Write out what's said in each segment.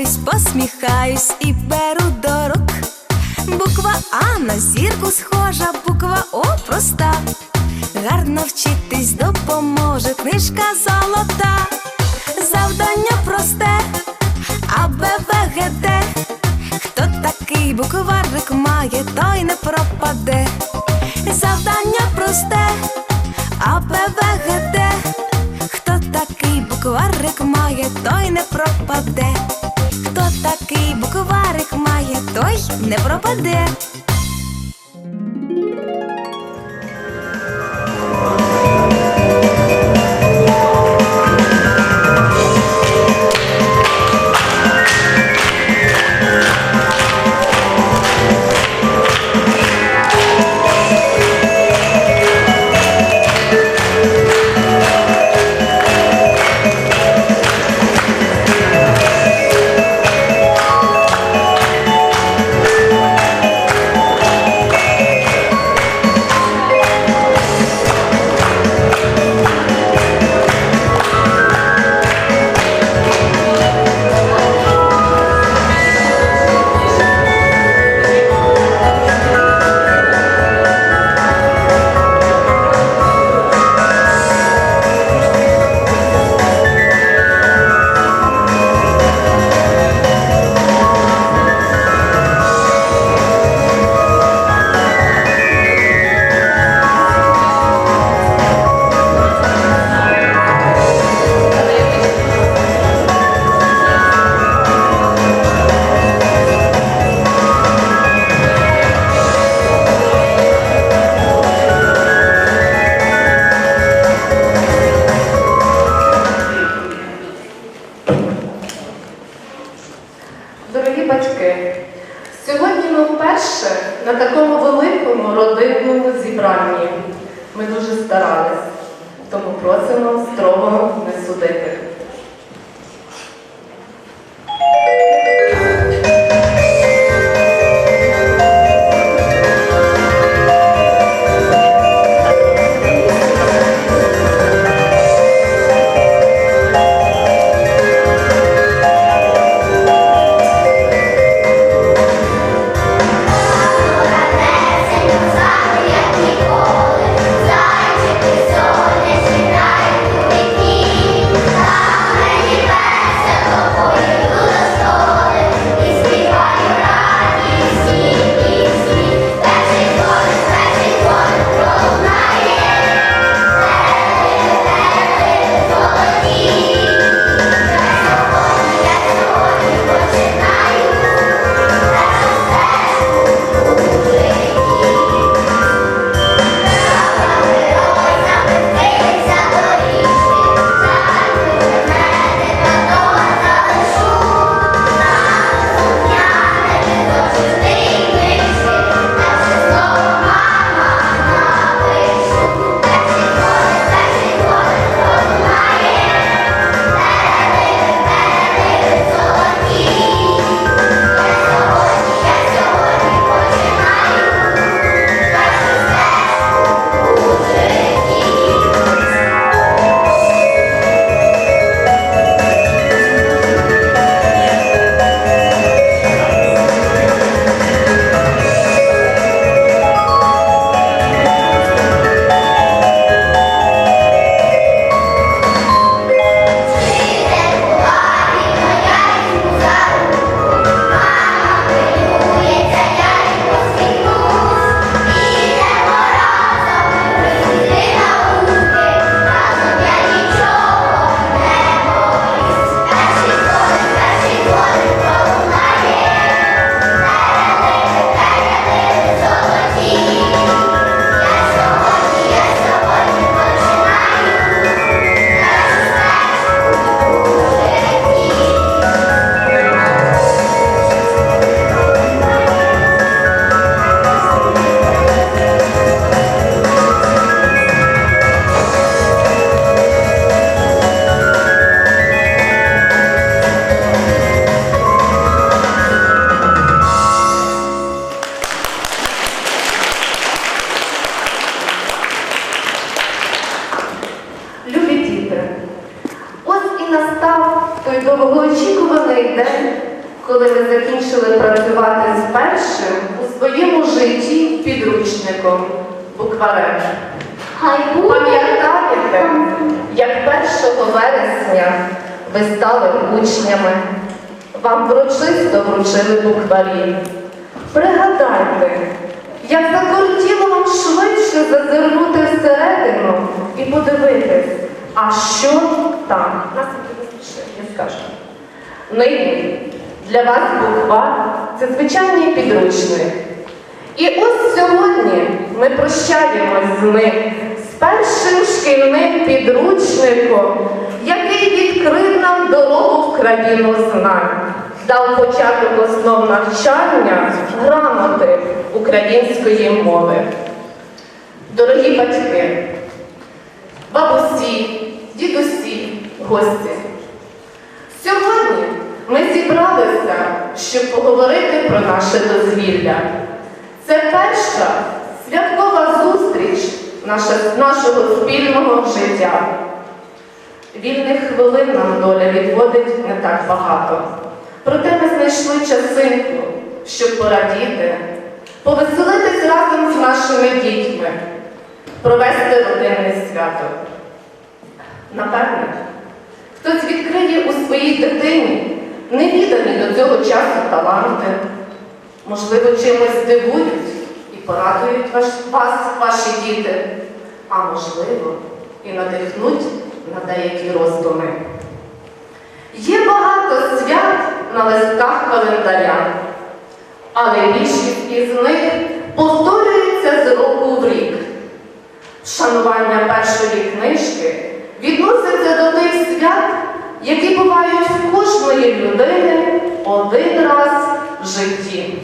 Прокидаюсь, посміхаюсь і беру до рук. Буква А на зірку схожа, буква О проста. Гарно вчитись допоможе книжка золота. Завдання просте, А, Б, В, Г, Д. Хто такий букварик має, той не пропаде. Завдання просте, А, Б, В, Г, Д. Хто такий букварик має, той не пропаде. Такий букварик має, той не пропаде. Ми вперше на такому великому родинному зібранні. Ми дуже старались, тому просимо строго не судити. Хай Пам'ятаєте, як 1 вересня ви стали учнями, вам врочисто вручили букварі. Пригадайте, як закортіло вам швидше зазирнути всередину і подивитись, а що там? Нас не поспіши, я скажу. Нині для вас буква це звичайний підручник. І ось сьогодні ми прощаємось з ним з першим шкільним підручником, який відкрив нам дорогу в країну знань, дав початок основ навчання грамоти української мови. Дорогі батьки, бабусі, дідусі, гості. Сьогодні ми зібралися, щоб поговорити про наше дозвілля. Це перша святкова зустріч нашого спільного життя. Вільних хвилин нам доля відводить не так багато. Проте ми знайшли часинку, щоб порадіти, повеселитись разом з нашими дітьми, провести родинне свято. Напевне, хтось відкриє у своїй дитині невідані до цього часу таланти, можливо, чимось здивують і порадують ваш- вас, ваші діти, а можливо, і надихнуть на деякі роздуми. Є багато свят на листках календаря, але більшість із них повторюється з року в рік. Вшанування першої книжки відноситься до тих свят, які бувають в кожної людини один раз в житті.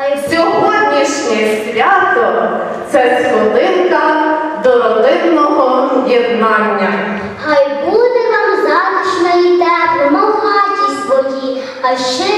Хай Сьогоднішнє свято це сходинка до родинного єднання. Хай буде вам затишно і тепло, мов хаті своїй, а щира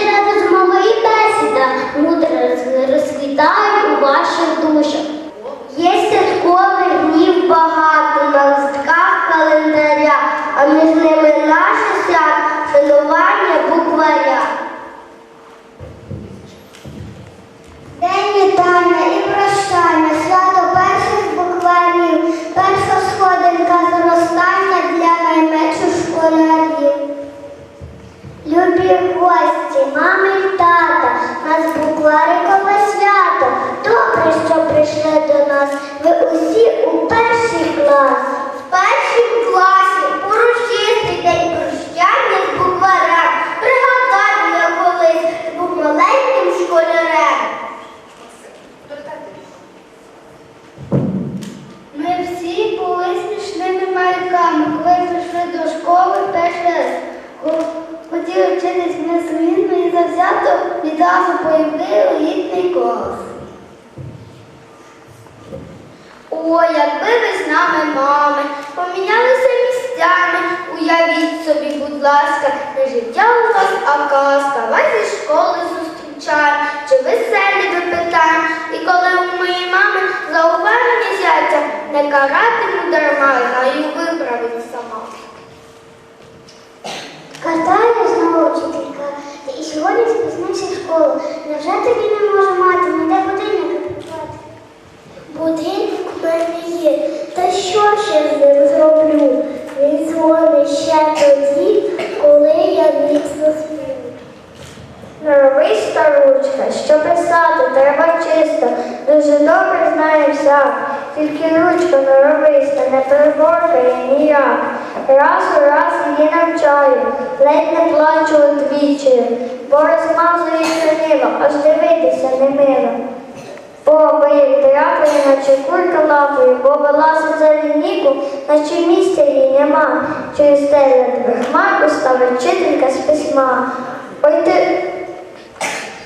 літній клас. О, якби ви з нами, мами, помінялися місцями, уявіть собі, будь ласка, не життя у вас, а казка, вас зі школи зустрічаємо, чи веселі ви питаємо. І коли у моєї мами зауваження зятя, не каратиму дарма, знаю виправити сама. Картає знову вчителька, ти і спізнився школу. Невже тобі не може мати ніде будильника придбати? Будильник у мене є. Та що ще з ним зроблю? Він дзвонить ще тоді, коли я міцно сплю. Норовий старучка, що писати треба чисто, дуже добре знає всяк, тільки ручка норовиста не переборкає ніяк. Раз у раз її навчаю, ледь не плачу удвічі, бо розмазує чорнило, аж дивитися не мило. Бо як дряпає, наче кулька лапою, бо вилазить за лінійку, наче місця їй нема. Через те хмарку ставить вчителька з письма. Ой ти,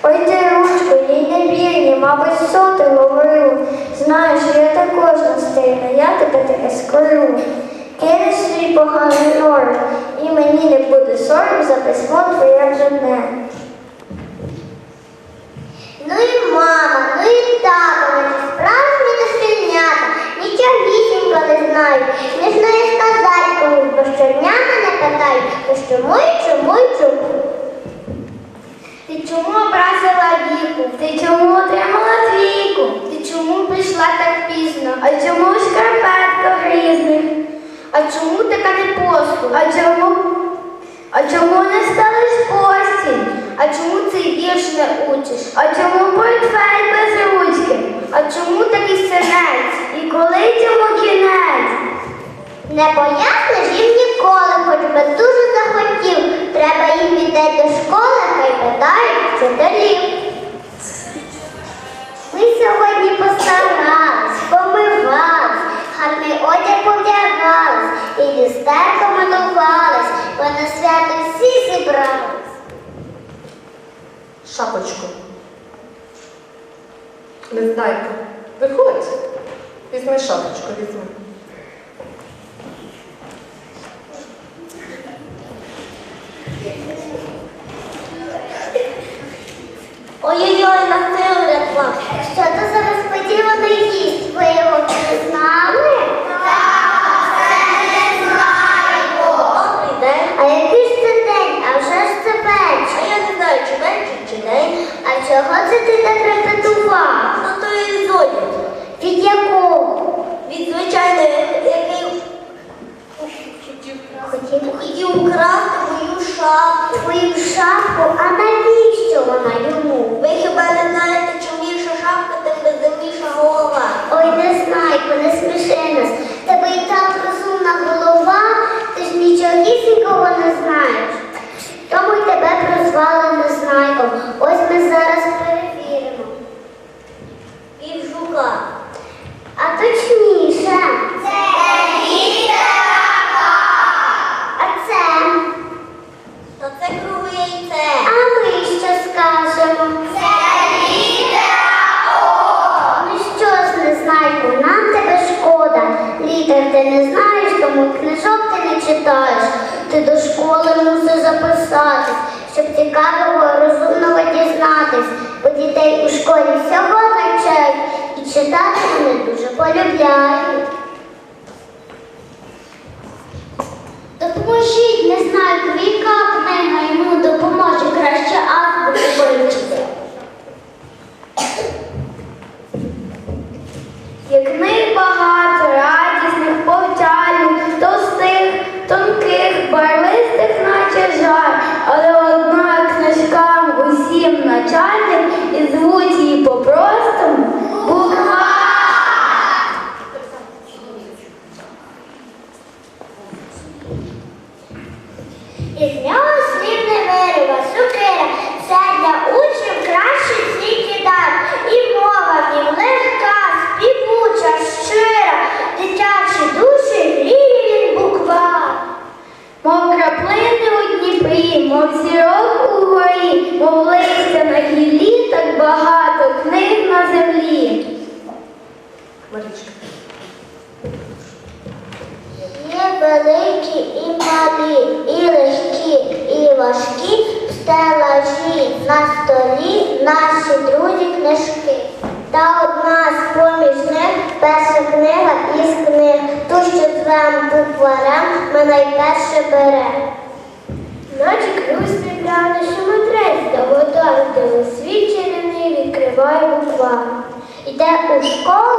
ой ти ручко, їй не вірні, мабуть, соти говорю. Знаєш, я також настигна, я тебе таке скорю. Кинеш собі поганий норм, і мені не буде сором за письмо твоє жодне. Ну і мама, ну і тато, наче справжні дошкільнята, нічогісінько не знають, не знаю сказати кому, бо щорнята мене питають, то чому й чому й чому. Ти чому образила віку? Ти чому отримала двійку? Ти чому прийшла так пізно? А чому шкарпетка в різних? А чому така не непослух? А чому? А чому не стали? шапочку. Незнайка, виходь, візьми шапочку, візьми. Ой-ой-ой, на те уряд, що це за навіть віка книга йому допоможе краще азбуку вивчити. Як ми багато. Є великі і малі, і легкі, і важкі стелажі на столі наші друзі книжки. Та одна з поміж них перша книга із книг. Ту, що звемо букварем, ми найперше беремо. Наче грусти брали, що мудрець готові до світ відкриває буквар. Іде у школу.